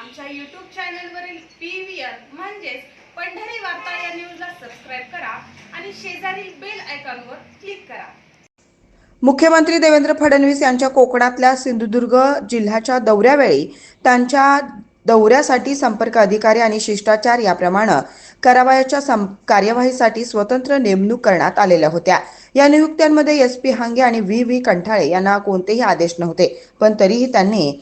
आमच्या यूट्यूब चॅनलवरील P V R म्हणजेच पंढरी वार्ता या न्यूजला सबस्क्राईब करा आणि शेजारील बेल आयकॉनवर क्लिक करा. मुख्यमंत्री देवेंद्र फडणवीस यांच्या कोकणातल्या सिंधुदुर्ग जिल्ह्याच्या दौऱ्यावेळी त्यांच्या दौऱ्यासाठी संपर्क अधिकारी आणि शिष्टाचार याप्रमाणे करावयाच्या सं कार्यवाहीसाठी स्वतंत्र नेमणूक करण्यात आलेल्या होत्या. या नियुक्त्यांमध्ये एस पी हांगे आणि व्ही व्ही कंठाळे यांना कोणतेही आदेश नव्हते पण तरीही त्यांनी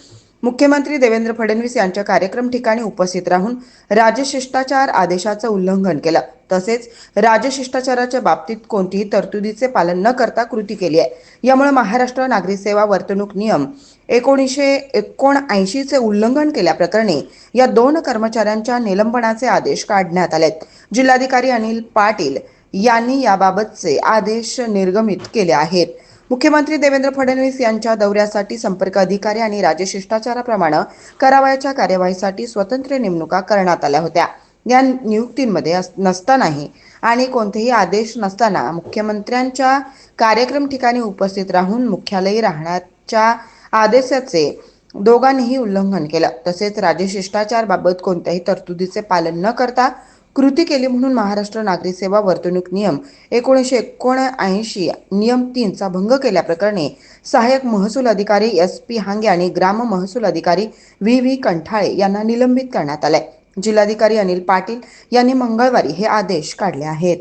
मुख्यमंत्री देवेंद्र फडणवीस यांच्या कार्यक्रम ठिकाणी उपस्थित राहून राजशिष्टाचार आदेशाचं उल्लंघन केलं. तसेच राजशिष्टाचाराच्या बाबतीत कोणतीही तरतुदीचे पालन न करता कृती केली आहे. यामुळे महाराष्ट्र नागरी सेवा वर्तणूक नियम एकोणीसशे एकोणऐंशीचे उल्लंघन केल्याप्रकरणी या दोन कर्मचाऱ्यांच्या निलंबनाचे आदेश काढण्यात आलेत. जिल्हाधिकारी अनिल पाटील यांनी याबाबतचे आदेश निर्गमित केले आहेत. मुख्यमंत्री देवेंद्र फडणवीस यांच्या दौऱ्यासाठी संपर्क अधिकारी आणि राजशिष्टाचाराप्रमाणे करावयाच्या कार्यवाहीसाठी स्वतंत्र नेमणुका करण्यात आल्या होत्या. या नियुक्तींमध्ये अस- नसतानाही आणि कोणतेही आदेश नसताना मुख्यमंत्र्यांच्या कार्यक्रम ठिकाणी उपस्थित राहून मुख्यालयी राहण्याच्या आदेशाचे दोघांनीही उल्लंघन केलं. तसेच राजशिष्टाचारबाबत कोणत्याही तरतुदीचे पालन न करता कृती केली म्हणून महाराष्ट्र नागरी सेवा वर्तणूक नियम एकोणीसशे एकोणऐंशी नियम तीनचा भंग केल्याप्रकरणी सहाय्यक महसूल अधिकारी एस पी हांगे आणि ग्राम महसूल अधिकारी व्ही व्ही कंठाळे यांना निलंबित करण्यात आलंय. जिल्हाधिकारी अनिल पाटील यांनी मंगळवारी हे आदेश काढले आहेत.